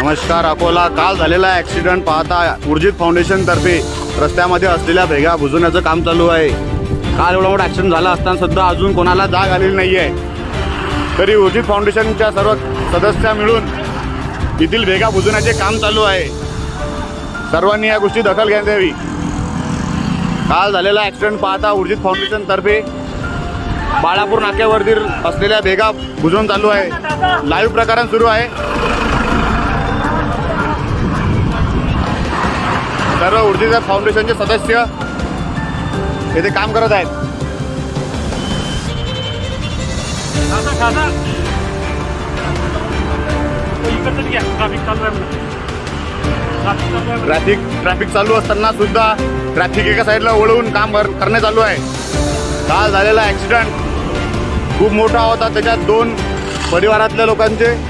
नमस्कार अकोला. काल झालेला ॲक्सिडंट पाहता उर्जित फाउंडेशन तर्फे रस्त्यामध्ये असलेल्या भेगा बुजवण्याचं काम चालू आहे. काल एवढा मोठा ॲक्सिडेंट झाला असताना सुद्धा अजून कोणाला जाग आलेली नाही आहे तरी उर्जित फाउंडेशनच्या सर्व सदस्य मिळून येथील भेगा बुजवण्याचे काम चालू आहे. सर्वांनी या गोष्टी दखल घ्यायला द्यावी काल झालेला ॲक्सिडंट पाहता उर्जित फाउंडेशन तर्फे बाळापूर नाक्यावरती असलेल्या भेगा बुजवून चालू आहे. लाईव्ह प्रकरण सुरू आहे. सर्व उर्जित फाउंडेशनचे सदस्य येथे काम करत आहेत. ट्रॅफिक. ट्रॅफिक चालू असताना सुद्धा ट्रॅफिक एका साईडला वळवून काम कर- करणे चालू आहे. काल झालेला ॲक्सिडेंट खूप मोठा होता. त्याच्यात दोन परिवारातल्या लोकांचे